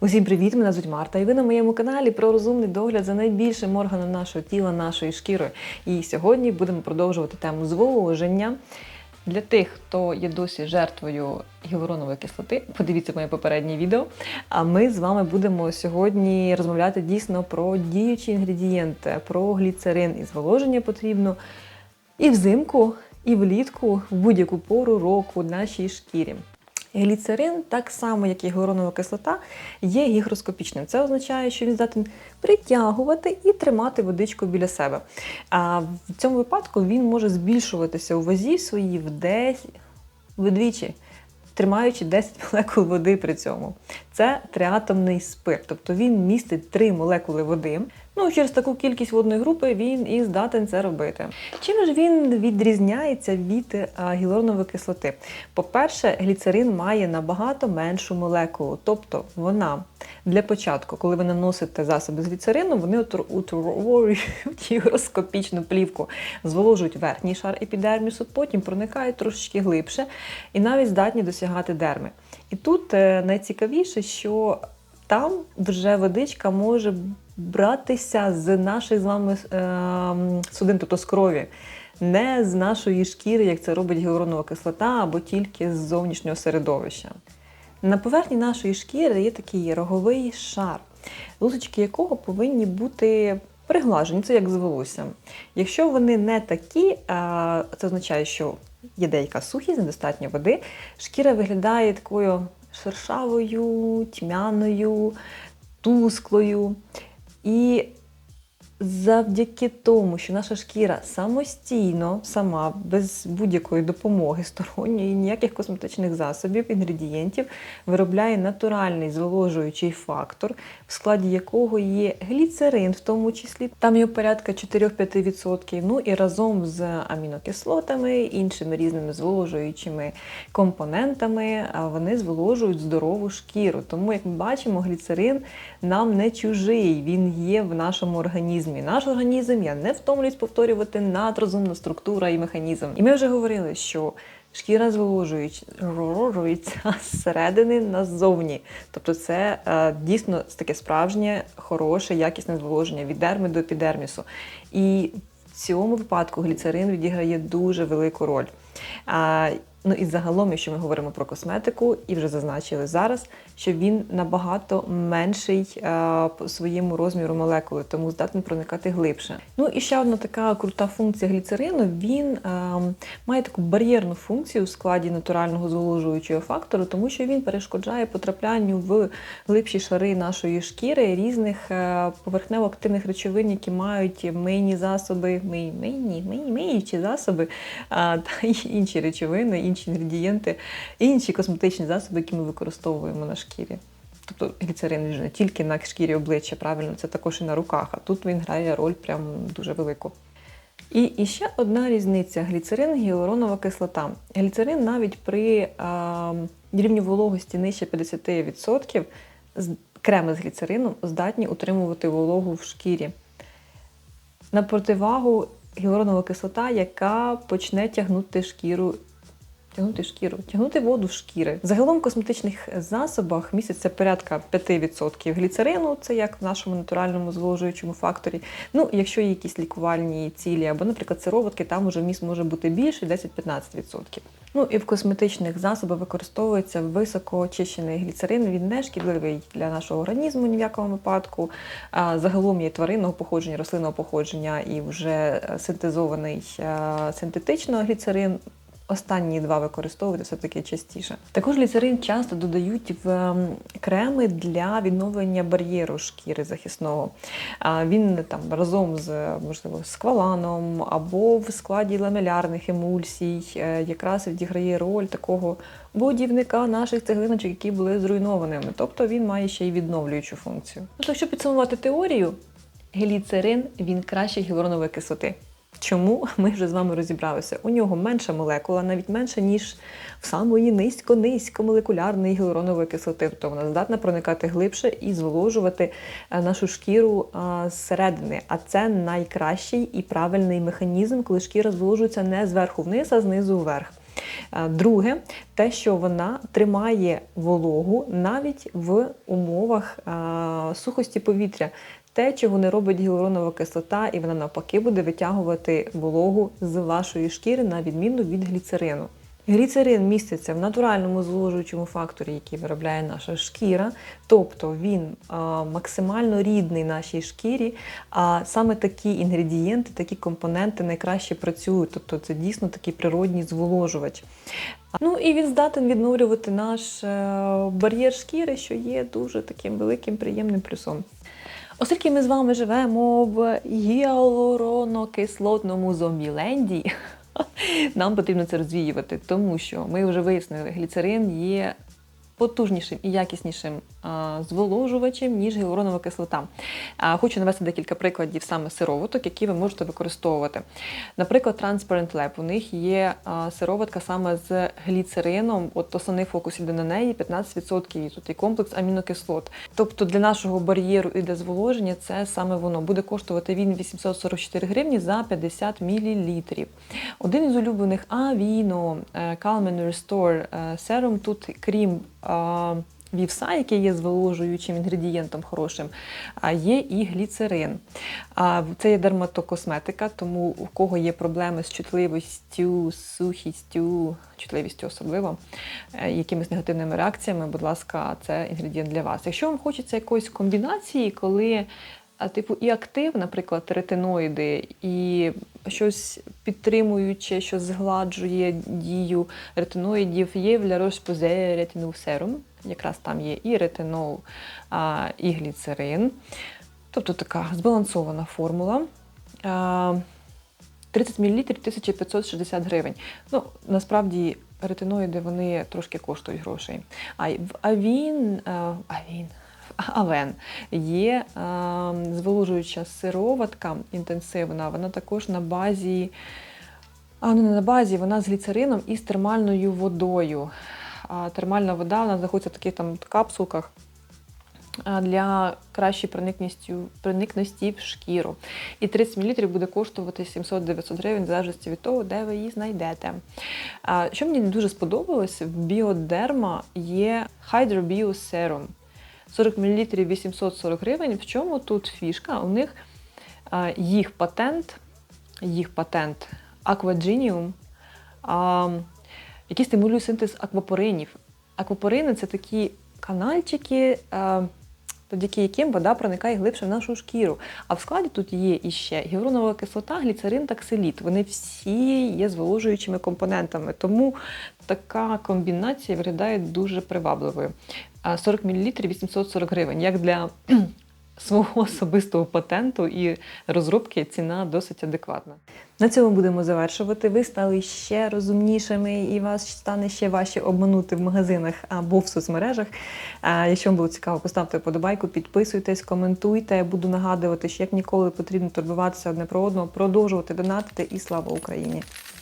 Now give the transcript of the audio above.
Усім привіт! Мене звуть Марта, і ви на моєму каналі про розумний догляд за найбільшим органом нашого тіла, нашої шкіри. І сьогодні будемо продовжувати тему зволоження. Для тих, хто є досі жертвою гіалуронової кислоти, подивіться моє попереднє відео. А ми з вами будемо сьогодні розмовляти дійсно про діючі інгредієнти, про гліцерин і зволоження потрібно і взимку, і влітку, в будь-яку пору року нашій шкірі. Гліцерин, так само як і гіалуронова кислота, є гігроскопічним. Це означає, що він здатен притягувати і тримати водичку біля себе. А в цьому випадку він може збільшуватися у вазі своїй вдвічі, тримаючи 10 молекул води при цьому. Це триатомний спирт, тобто він містить 3 молекули води. Ну, через таку кількість водної групи він і здатен це робити. Чим ж він відрізняється від е, гіалуронової кислоти? По-перше, гліцерин має набагато меншу молекулу, тобто вона для початку, коли ви наносите засоби з гліцерину, вони утворюють гігроскопічну плівку, зволожують верхній шар епідермісу, потім проникають трошечки глибше і навіть здатні досягати дерми. І тут е, найцікавіше, що там вже водичка може братися з наших з вами е, судин, тобто з крові, не з нашої шкіри, як це робить гіалуронова кислота, або тільки з зовнішнього середовища. На поверхні нашої шкіри є такий роговий шар, лусочки якого повинні бути приглажені, це як з волоссям. Якщо вони не такі, це означає, що є деяка сухість, недостатньо води, шкіра виглядає такою шершавою, тьмяною, тусклою. І завдяки тому, що наша шкіра самостійно, сама, без будь-якої допомоги сторонньої, ніяких косметичних засобів, інгредієнтів, виробляє натуральний зволожуючий фактор, в складі якого є гліцерин, в тому числі, там його порядка 4-5%. Ну і разом з амінокислотами, іншими різними зволожуючими компонентами, вони зволожують здорову шкіру. Тому, як ми бачимо, гліцерин нам не чужий, він є в нашому організмі. Наш організм, я не втомлююсь повторювати, надрозумна структура і механізм. І ми вже говорили, що шкіра зволожується зсередини назовні. Тобто це е, дійсно таке справжнє, хороше, якісне зволоження від дерми до епідермісу. І в цьому випадку гліцерин відіграє дуже велику роль. Ну і загалом, якщо ми говоримо про косметику, і вже зазначили зараз, що він набагато менший а, по своєму розміру молекули, тому здатний проникати глибше. Ну і ще одна така крута функція гліцерину. Він а, має таку бар'єрну функцію у складі натурального зволожуючого фактору, тому що він перешкоджає потраплянню в глибші шари нашої шкіри різних а, поверхнево-активних речовин, які мають мийні засоби, мий, мийні, мий, миючі засоби та інші речовини, інші інгредієнти, інші косметичні засоби, які ми використовуємо на шкірі. Тобто гліцерин він не тільки на шкірі обличчя, правильно, це також і на руках, а тут він грає роль прям дуже велику. І, і ще одна різниця: гліцерин, гіалуронова кислота. Гліцерин навіть при а, рівні вологості нижче 50%, з- креми з гліцерином здатні утримувати вологу в шкірі. На противагу гіалуронова кислота, яка почне тягнути шкіру. Тягнути шкіру, тягнути воду в шкіри. Загалом в косметичних засобах міститься порядка 5% гліцерину, це як в нашому натуральному зволожуючому факторі. Ну, якщо є якісь лікувальні цілі, або, наприклад, сироватки, там уже міст може бути більше 10-15%. Ну і в косметичних засобах використовується високо очищений гліцерин. Він не шкідливий для нашого організму ні в якому випадку. Загалом є тваринного походження, рослинного походження і вже е, синтезований е, синтетично гліцерин. Останні два використовувати все-таки частіше. Також гліцерин часто додають в ем, креми для відновлення бар'єру шкіри захисного. Він там разом з можливо з кваланом або в складі ламелярних емульсій е, якраз відіграє роль такого будівника наших цеглиночок, які були зруйнованими. Тобто він має ще й відновлюючу функцію. То, якщо підсумувати теорію, гліцерин він краще гіалуронової кислоти. Чому ми вже з вами розібралися? У нього менша молекула, навіть менша, ніж в самої низько-низько молекулярної гіалуронової кислоти. Тобто вона здатна проникати глибше і зволожувати е, нашу шкіру зсередини. А це найкращий і правильний механізм, коли шкіра зволожується не зверху вниз, а знизу вверх. Друге, те, що вона тримає вологу навіть в умовах сухості повітря. Те, чого не робить гіалуронова кислота, і вона навпаки буде витягувати вологу з вашої шкіри на відміну від гліцерину. Гліцерин міститься в натуральному зволожуючому факторі, який виробляє наша шкіра, тобто він а, максимально рідний нашій шкірі. А саме такі інгредієнти, такі компоненти найкраще працюють. Тобто це дійсно такий природній зволожувач. Ну і він здатен відновлювати наш е, бар'єр шкіри, що є дуже таким великим приємним плюсом. Оскільки ми з вами живемо в гіалуронокислотному зомбіленді, нам потрібно це розвіювати, тому що ми вже вияснили, гліцерин є потужнішим і якіснішим зволожувачем, ніж гіалуронова кислота. Хочу навести декілька прикладів саме сироваток, які ви можете використовувати. Наприклад, Transparent Lab. У них є сироватка саме з гліцерином, от основний фокус іде на неї 15% і тут і комплекс амінокислот. Тобто для нашого бар'єру і для зволоження це саме воно буде коштувати він 844 гривні за 50 мл. Один із улюблених Avino е, Calm and Restore е, Serum, тут крім вівса, який є зволожуючим інгредієнтом хорошим, а є і гліцерин. Це є дерматокосметика, тому у кого є проблеми з чутливістю, сухістю, чутливістю особливо, е, якимись негативними реакціями, будь ласка, це інгредієнт для вас. Якщо вам хочеться якоїсь комбінації, коли а, типу і актив, наприклад, ретиноїди, і щось підтримуюче, що згладжує дію ретиноїдів, є в La Roche-Posay. Якраз там є і ретинол, а, і гліцерин. Тобто така збалансована формула. А, 30 мл 1560 гривень. Ну, насправді ретиноїди вони трошки коштують грошей. А й в Авін, е, Авін, Авен є е, зволожуюча сироватка інтенсивна, вона також на базі, а ну не на базі, вона з гліцерином і з термальною водою. А термальна вода вона знаходиться в таких там капсулках для кращої проникності, проникності в шкіру. І 30 мл буде коштувати 700-900 гривень, в залежності від того, де ви її знайдете. Що мені дуже сподобалось, в Біодерма є Hydro Bio Serum. 40 мл 840 гривень. В чому тут фішка? У них їх патент, їх патент Aquagenium, який стимулює синтез аквапоринів. Аквапорини це такі канальчики, завдяки яким вода проникає глибше в нашу шкіру. А в складі тут є іще гіалуронова кислота, гліцерин та ксиліт. Вони всі є зволожуючими компонентами. Тому така комбінація виглядає дуже привабливою. 40 мл 840 гривень. Як для свого особистого патенту і розробки ціна досить адекватна. На цьому будемо завершувати. Ви стали ще розумнішими, і вас стане ще важче обманути в магазинах або в соцмережах. Якщо вам було цікаво, поставте вподобайку, підписуйтесь, коментуйте. Буду нагадувати, що як ніколи потрібно турбуватися одне про одного, продовжувати донатити і слава Україні!